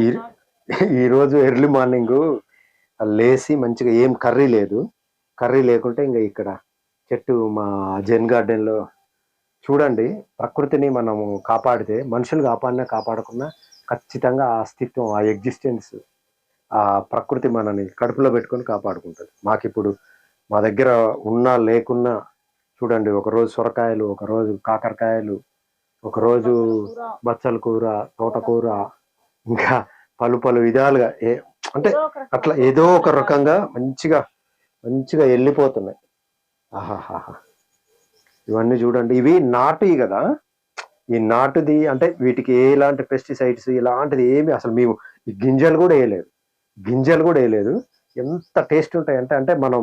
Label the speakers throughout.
Speaker 1: ఈ ఈరోజు early morning లేసి మంచిగా ఏం కర్రీ లేదు. కర్రీ లేకుంటే ఇంకా ఇక్కడ చెట్టు మా జెన్ గార్డెన్లో చూడండి ప్రకృతిని మనము కాపాడితే మనుషులు కాపాడినా కాపాడకున్నా ఖచ్చితంగా ఆ అస్తిత్వం ఆ ఎగ్జిస్టెన్స్ ఆ ప్రకృతి మనని కడుపులో పెట్టుకొని కాపాడుకుంటుంది. మాకు ఇప్పుడు మా దగ్గర ఉన్నా లేకున్నా చూడండి ఒకరోజు సొరకాయలు ఒకరోజు కాకరకాయలు ఒకరోజు బచ్చల కూర తోటకూర ఇంకా పలు పలు విధాలుగా ఏ అంటే అట్లా ఏదో ఒక రకంగా మంచిగా మంచిగా వెళ్ళిపోతున్నాయి. ఆహాహాహా. ఇవన్నీ చూడండి. ఇవి నాటువి కదా. ఈ నాటుది అంటే వీటికి ఎలాంటి పెస్టిసైడ్స్ ఇలాంటిది ఏమి అసలు మేము ఈ గింజలు కూడా వేయలేదు. గింజలు కూడా వేయలేదు. ఎంత టేస్ట్ ఉంటాయంటే అంటే మనం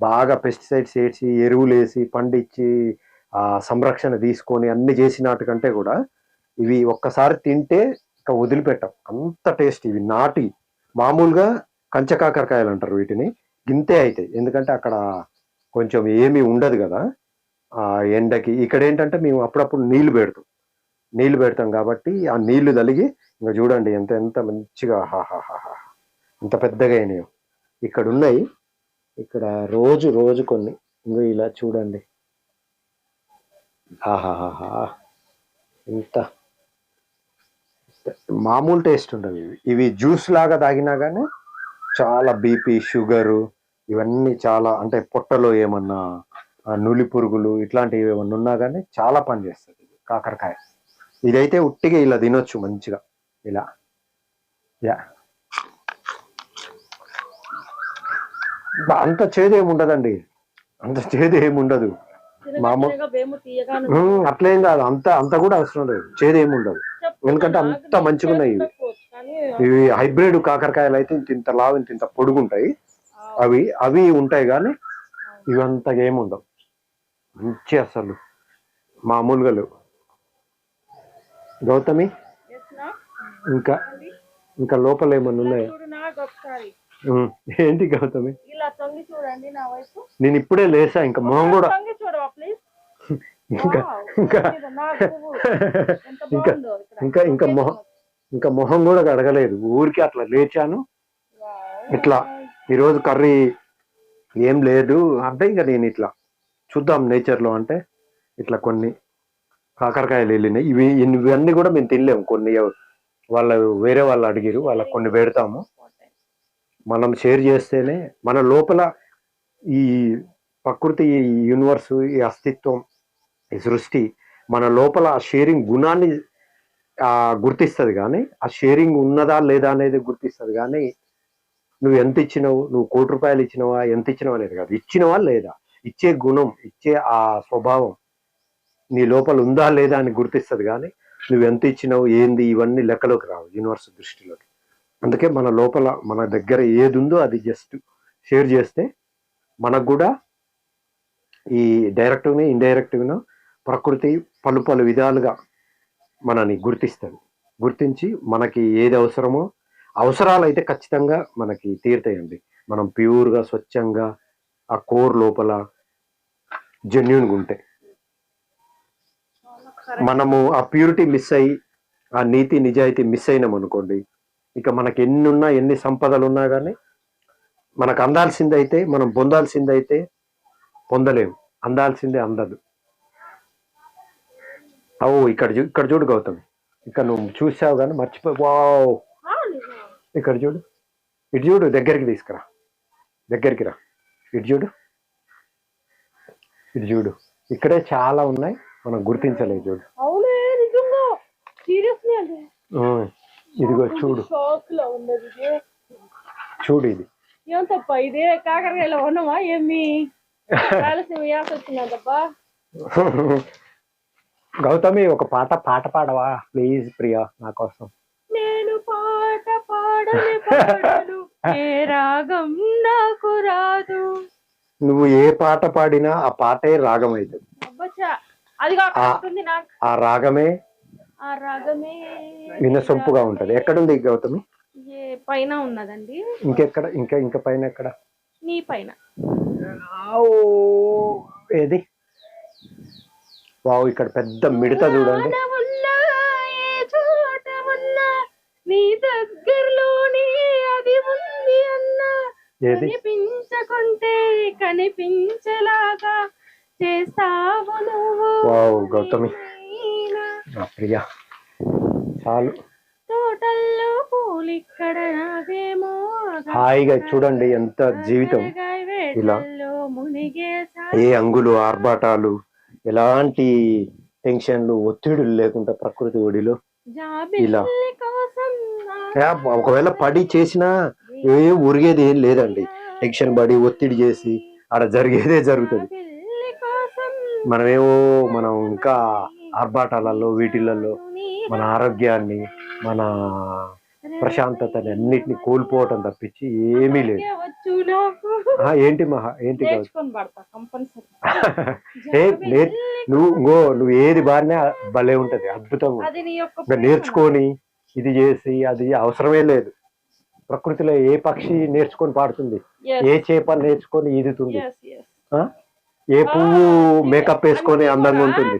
Speaker 1: బాగా పెస్టిసైడ్స్ వేసి ఎరువులు వేసి పండించి ఆ సంరక్షణ తీసుకొని అన్ని చేసినట్టు కంటే కూడా ఇవి ఒక్కసారి తింటే ఇంకా వదిలిపెట్టాం. అంత టేస్ట్ ఇవి నాటి మామూలుగా కంచకాకరకాయలు అంటారు వీటిని. గింతే అవుతాయి ఎందుకంటే అక్కడ కొంచెం ఏమీ ఉండదు కదా. ఆ ఎండకి ఇక్కడ ఏంటంటే మేము అప్పుడప్పుడు నీళ్ళు పెడతాం. నీళ్ళు పెడతాం కాబట్టి ఆ నీళ్ళు తలిగి ఇంకా చూడండి ఎంత ఎంత మంచిగా హాహాహాహా ఎంత పెద్దగా అయినాయో. ఇక్కడ ఉన్నాయి. ఇక్కడ రోజు రోజు కొన్ని. ఇంకా ఇలా చూడండి. హాహాహాహా ఎంత మామూలు టేస్ట్ ఉండవు ఇవి. ఇవి జ్యూస్ లాగా తాగినా కానీ చాలా బీపీ షుగరు ఇవన్నీ చాలా అంటే పొట్టలో ఏమన్నా నులి పురుగులు ఇట్లాంటివి ఏమన్నా ఉన్నా కానీ చాలా పని చేస్తుంది కాకరకాయ. ఇదైతే ఉట్టిగా ఇలా తినొచ్చు మంచిగా. ఇలా. యా. అంత చేదు ఏమి ఉండదండి. అంత చేదు ఏమి ఉండదు. మామ-
Speaker 2: వేము తీయగా
Speaker 1: ఉమ్, అట్లేం కాదు. అంత అంత కూడా అవసరం లేదు. చేదు ఏమి ఉండదు. ఎందుకంటే అంత మంచిగా ఉన్నాయి ఇవి. ఇవి హైబ్రిడ్ కాకరకాయలు అయితే ఇంత ఇంత లావు ఇంత ఇంత పొడుగుంటాయి. అవి అవి ఉంటాయి కానీ ఇవి అంతగా ఏమి ఉండవు. మంచి అసలు. మామూలుగా లేవు. గౌతమి? ఇంకా ఇంకా లోపల ఏమన్నా ఉన్నాయా? ఏంటి గౌతమి? నేను ఇప్పుడే లేసా ఇంకా మొహం కూడా ఇంకా ఇంకా ఇంకా. ఇంకా ఇంకా మొహం ఇంకా మొహం కూడా కడగలేదు. ఊరికి అట్లా లేచాను. ఇట్లా ఈరోజు కర్రీ ఏం లేదు అంటే ఇంకా నేను ఇట్లా చూద్దాం నేచర్లో అంటే ఇట్లా కొన్ని కాకరకాయలు వెళ్ళినాయి. ఇవి ఇవన్నీ కూడా మేము తినలేము. కొన్ని వాళ్ళు వేరే వాళ్ళు అడిగిరు. వాళ్ళకి కొన్ని పెడతాము. మనం షేర్ చేస్తేనే మన లోపల ఈ ప్రకృతి ఈ యూనివర్స్ ఈ అస్తిత్వం ఈ సృష్టి మన లోపల ఆ షేరింగ్ గుణాన్ని గుర్తిస్తుంది కానీ ఆ షేరింగ్ ఉన్నదా లేదా అనేది గుర్తిస్తుంది కానీ నువ్వు ఎంత ఇచ్చినావు నువ్వు కోటి రూపాయలు ఇచ్చినవా ఎంత ఇచ్చినావు అనేది కాదు. ఇచ్చినవా లేదా? ఇచ్చే గుణం ఇచ్చే ఆ స్వభావం నీ లోపల ఉందా లేదా అని గుర్తిస్తుంది కానీ నువ్వు ఎంత ఇచ్చినావు ఏంది ఇవన్నీ లెక్కలోకి రావు యూనివర్స్ దృష్టిలోకి. అందుకే మన లోపల మన దగ్గర ఏది ఉందో అది జస్ట్ షేర్ చేస్తే మనకు కూడా ఈ డైరెక్ట్గా ఇండైరెక్ట్గానో ప్రకృతి పలు పలు విధాలుగా మనని గుర్తిస్తుంది. గుర్తించి మనకి ఏది అవసరమో అవసరాలు అయితే ఖచ్చితంగా మనకి తీరుతాయండి. మనం ప్యూర్గా స్వచ్ఛంగా ఆ కోర్ లోపల జెన్యున్గా ఉంటే. మనము ఆ ప్యూరిటీ మిస్ అయ్యి ఆ నీతి నిజాయితీ మిస్ అయినాం అనుకోండి ఇక మనకి ఎన్ని ఉన్నా ఎన్ని సంపదలు ఉన్నా కానీ మనకు అందాల్సింది అయితే మనం పొందాల్సింది అయితే పొందలేము అందాల్సిందే అందదు. ఓ ఇక్కడ చూ- ఇక్కడ చూడు గౌతమి. ఇక్కడ నువ్వు చూసావు కానీ వావ్.
Speaker 2: నిజమా?
Speaker 1: ఇక్కడ చూడు. ఇటు చూడు దగ్గరికి తీసుకురా. దగ్గరికి రా. ఇటు చూడు. ఇటు చూడు. ఇక్కడే చాలా ఉన్నాయి. మనం గుర్తించలేదు చూడు. ఇదిగో చూడు. చూడు ఇది.
Speaker 2: ఏం తప్ప ఇదే కాకరకాయలో ఉన్నామా ఏమి? రాయలసీమ యాస వచ్చిందంటప్పా
Speaker 1: గౌతమి ఒక పాట పాట పాడవా? ప్లీజ్ ప్రియా నా కోసం.
Speaker 2: నేను పాట పాడని పాడను ఏ రాగం నాకు రాదు.
Speaker 1: నువ్వు ఏ పాట పాడినా ఆ పాటే రాగం అవుతుంది
Speaker 2: అబ్బచ్చా అది కాకుండా నాకు.
Speaker 1: ఆ రాగమే
Speaker 2: ఆ రాగమే
Speaker 1: వినసొంపుగా ఉంటది. ఎక్కడుంది గౌతమి?
Speaker 2: ఏ పైన ఉన్నదండి.
Speaker 1: ఇంకెక్కడ ఇంకా ఇంకా పైన ఎక్కడ?
Speaker 2: నీ పైన.
Speaker 1: ఏది? వావ్ ఇక్కడ పెద్ద మిడత చూడండి.
Speaker 2: నీ దగ్గరలోనే అది ఉంది అన్నా. కనిపించకుంటే కనిపించేలాగా చేస్తావు నువ్వు
Speaker 1: వావ్, గౌతమి. నా ప్రియ చాలు.
Speaker 2: తోటల్లో పూలిక్కడ నావేమో
Speaker 1: హాయిగా చూడండి ఎంత జీవితం. ఇలా. ఏ అంగులు ఆర్భాటాలు ఎలాంటి టెన్షన్లు ఒత్తిడులు లేకుండా ప్రకృతి ఒడిలో? ఇలా. ఒకవేళ పడి చేసినా ఏం ఉరిగేది ఏం లేదండి. టెన్షన్ పడి ఒత్తిడి చేసి ఆడ జరిగేదే జరుగుతుంది. మనమేమో మనం ఇంకా ఆర్భాటాలలో వీటిలలో మన ఆరోగ్యాన్ని మన ప్రశాంతతని అన్నిటిని కోల్పోవటం తప్పించి ఏమీ లేదు. ఏంటి మహా ఏంటి ఏ, నువ్వు ఇంకో నువ్వు ఏది బారినా భలే ఉంటది అద్భుతంగా
Speaker 2: అది నీ యొక్క
Speaker 1: ఇంకా నేర్చుకొని ఇది చేసి అది అవసరమే లేదు. ప్రకృతిలో ఏ పక్షి నేర్చుకొని పాడుతుంది? ఏ చేప నేర్చుకొని ఈదుతుంది? ఆ? ఏ పువ్వు మేకప్ వేసుకొని అందంగా ఉంటుంది?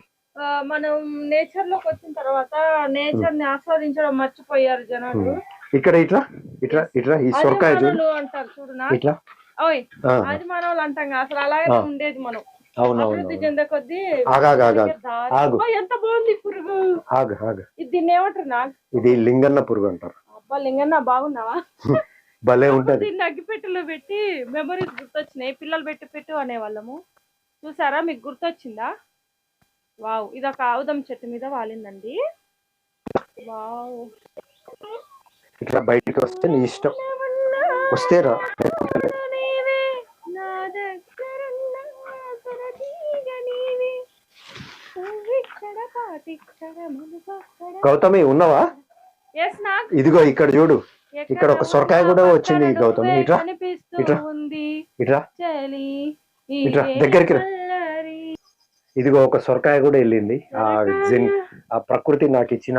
Speaker 2: మనం నేచర్లోకి వచ్చిన తర్వాత నేచర్ని ఆస్వాదించడం మర్చిపోయారు జనాలు.
Speaker 1: ఇక్కడ ఇట్లా ఇట్లా ఇట్లా ఈ సొరకాయ
Speaker 2: అంటారు చూడు
Speaker 1: ఇట్లా?
Speaker 2: అది మనోళ్ళు అంటాం కదా, అసలు అలాగే. ఉండేది మనం. అభివృద్ధి చెందే కొద్దీ ఎంత బాగుంది పురుగు. ఇది దీన్ని ఏమంటారు నాకు
Speaker 1: ఇది లింగన్న పురుగు అంటారు.
Speaker 2: అబ్బా లింగన్న బాగున్నావా?
Speaker 1: భలే ఉంటది.
Speaker 2: దీన్ని అగ్గిపెట్టెలో పెట్టి మెమరీస్ గుర్తొచ్చినాయి. పిల్లలు పెట్టి పెట్టు అనేవాళ్ళము. చూసారా? మీకు గుర్తొచ్చిందా? వావ్ ఇది ఒక ఆవుదం చెట్టు మీద వాలిందండి. వావ్.
Speaker 1: ఇట్లా బయటికి వస్తే నీ ఇష్టం. వస్తే రా. గౌతమి ఉన్నవా? ఇదిగో ఇక్కడ చూడు. ఇక్కడ ఒక సొరకాయ కూడా వచ్చింది గౌతమి. ఇట్రా, ఇట్రా. ఇట్రా, దగ్గరికి రా. ఇదిగో ఒక సొరకాయ కూడా వెళ్ళింది. ఆ జన్ ఆ ప్రకృతి నాకు ఇచ్చిన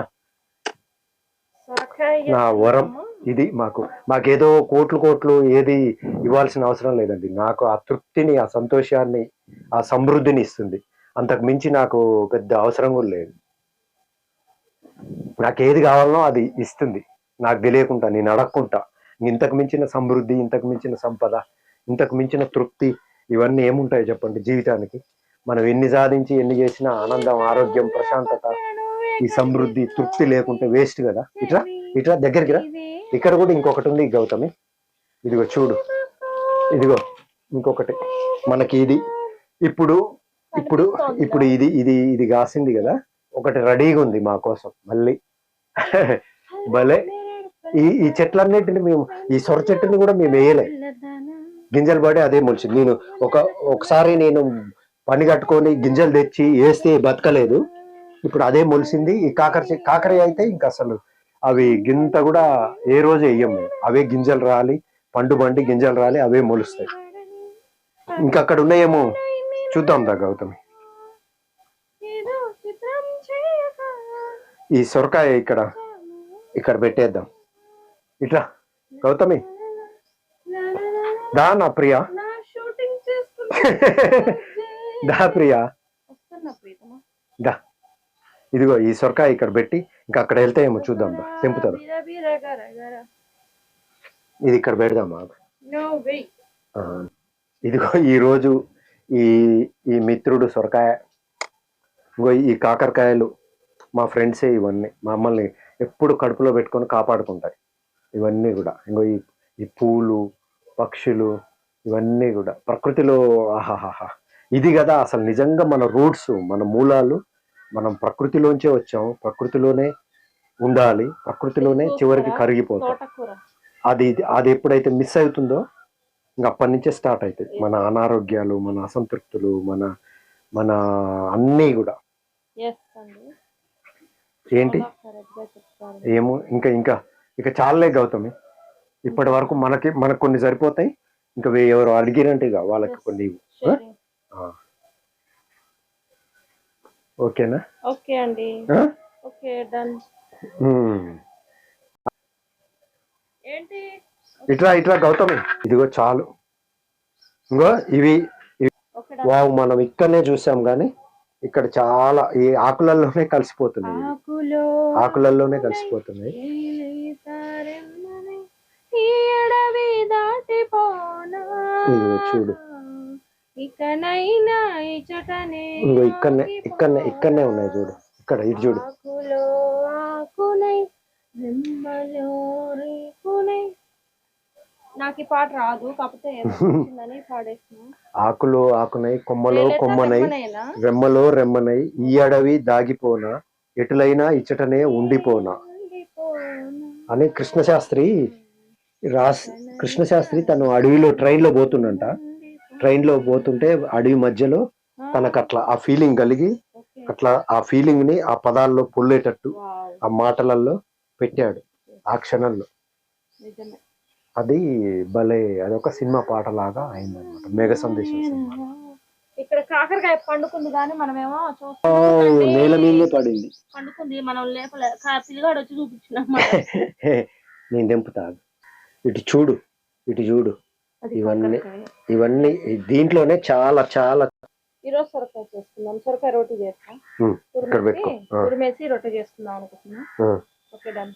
Speaker 1: నా వరం. ఇది మాకు మాకేదో కోట్లు కోట్లు ఏది ఇవ్వాల్సిన అవసరం లేదండి. నాకు ఆ తృప్తిని ఆ సంతోషాన్ని ఆ సమృద్ధిని ఇస్తుంది. అంతకు మించి నాకు పెద్ద అవసరం కూడా లేదు. నాకు ఏది కావాలనో అది ఇస్తుంది. నాకు తెలియకుండా నేను అడగకుంటా ఇంతకు మించిన సమృద్ధి ఇంతకు మించిన సంపద ఇంతకు మించిన తృప్తి ఇవన్నీ ఏముంటాయి చెప్పండి జీవితానికి. మనం ఎన్ని సాధించి ఎన్ని చేసినా ఆనందం ఆరోగ్యం ప్రశాంతత ఈ సమృద్ధి తృప్తి లేకుంటే వేస్ట్ కదా. ఇట్లా ఇట్లా దగ్గరికి రా. ఇక్కడ కూడా ఇంకొకటి ఉంది గౌతమి. ఇదిగో చూడు. ఇదిగో ఇంకొకటి. మనకి ఇది. ఇప్పుడు ఇప్పుడు ఇప్పుడు ఇది ఇది ఇది కాసింది కదా. ఒకటి రెడీగా ఉంది మా కోసం. మళ్ళీ. భలే. ఈ ఈ చెట్లన్నిటిని మేము ఈ సొర చెట్టుని కూడా మేము వేయలే. గింజలు పడి అదే మొలిచింది. నేను ఒక ఒకసారి నేను పని కట్టుకొని గింజలు తెచ్చి వేస్తే బతకలేదు. ఇప్పుడు అదే మొలిసింది. ఈ కాకర కాకర అయితే ఇంకా అసలు అవి గింత కూడా ఏ రోజు వేయం మేము. అవే గింజలు రాలి పండు బండి గింజలు రాలి అవే మొలుస్తాయి. ఇంకా అక్కడ ఉన్నాయేమో చూద్దాం దా గౌతమి. ఈ సొరకాయ ఇక్కడ ఇక్కడ పెట్టేద్దాం. ఇట్లా. గౌతమి. దా నా ప్రియ. దా ప్రియ. దా. ఇదిగో ఈ సొరకాయ ఇక్కడ పెట్టి ఇంకా అక్కడ వెళ్తే ఏమో చూద్దాం దా తెంపుతారు. ఇది ఇక్కడ పెడదామా ఇదిగో ఈ రోజు ఈ ఈ మిత్రుడు సొరకాయ ఇంకో ఈ కాకరకాయలు మా ఫ్రెండ్సే ఇవన్నీ. మమ్మల్ని ఎప్పుడు కడుపులో పెట్టుకొని కాపాడుకుంటాయి. ఇవన్నీ కూడా. ఇంకో ఈ ఈ పూలు పక్షులు ఇవన్నీ కూడా. ప్రకృతిలో ఆహాహాహా. ఇది కదా అసలు నిజంగా మన రూట్స్ మన మూలాలు. మనం ప్రకృతిలోంచే వచ్చాం. ప్రకృతిలోనే ఉండాలి. ప్రకృతిలోనే చివరికి కరిగిపోతాం. అది అది ఎప్పుడైతే మిస్ అవుతుందో ఇంక అప్పటి నుంచే స్టార్ట్ అవుతుంది మన అనారోగ్యాలు మన అసంతృప్తులు మన మన అన్నీ కూడా. ఏంటి. ఏమో ఇంకా ఇంకా ఇక చాలే గౌతమి. ఇప్పటి వరకు మనకి మనకు కొన్ని సరిపోతాయి. ఇంకా వే- ఎవరు అడిగిరంటే ఇక వాళ్ళకి కొన్ని. ఓకేనా?
Speaker 2: ఓకే అండి. Okay done. ఏంటి?
Speaker 1: ఇట్లా ఇట్లా గౌతమి. ఇదిగో చాలు. ఇంకో ఇవి వావ్ మనం ఇక్కడనే చూసాం కానీ ఇక్కడ చాలా ఈ ఆకులలోనే కలిసిపోతున్నాయి ఆకులలోనే కలిసిపోతున్నాయి. చూడు.
Speaker 2: ఇకనైనా
Speaker 1: ఇంకో ఇక్కడనే ఇక్కడనే ఇక్కడనే ఉన్నాయి చూడు. ఇక్కడ ఇది చూడు.
Speaker 2: ఆకులో ఆకునై రెమ్మలో రేకునై నాకు ఈ పాట రాదు కాకపోతే
Speaker 1: ఆకులో ఆకునై కొమ్మలో కొమ్మనై? రెమ్మలో రెమ్మనై ఈ అడవి దాగిపోనా ఎటులైనా ఇచ్చటనే ఉండిపోనా?
Speaker 2: ఉండిపోనా.
Speaker 1: అని కృష్ణశాస్త్రి రాసి కృష్ణశాస్త్రి తను అడవిలో ట్రైన్లో పోతుండంట. ట్రైన్లో పోతుంటే అడవి మధ్యలో తనకు అట్లా ఆ ఫీలింగ్ కలిగి. అట్లా ఆ ఫీలింగ్ని ఆ పదాల్లో పొల్లేటట్టు ఆ మాటలలో పెట్టాడు ఆ క్షణంలో. అది భలే అదొక సినిమా పాట లాగా అయిందన్నమాట. మేఘ సందేశం సినిమా.
Speaker 2: ఇక్కడ కాకరకాయ పండుకుంది కానీ మనమేమో
Speaker 1: నేల మీదే పడింది.
Speaker 2: పండుకుంది మనం లేపలే కా- పిల్లగాడు వచ్చి చూపించిన
Speaker 1: నేను తెంపుతా. ఇటు చూడు ఇటు చూడు. ఇవన్నీ ఇవన్నీ దీంట్లోనే చాలా చాలా
Speaker 2: ఈరోజు సొరకాయ చేసుకుందాం సొరకాయ రోటీ చేస్తాం.
Speaker 1: ఇక్కడ పెట్టుకో.
Speaker 2: తురిమేసి రొట్టె చేసుకుందాం అనుకుంటున్నాం. Okay done.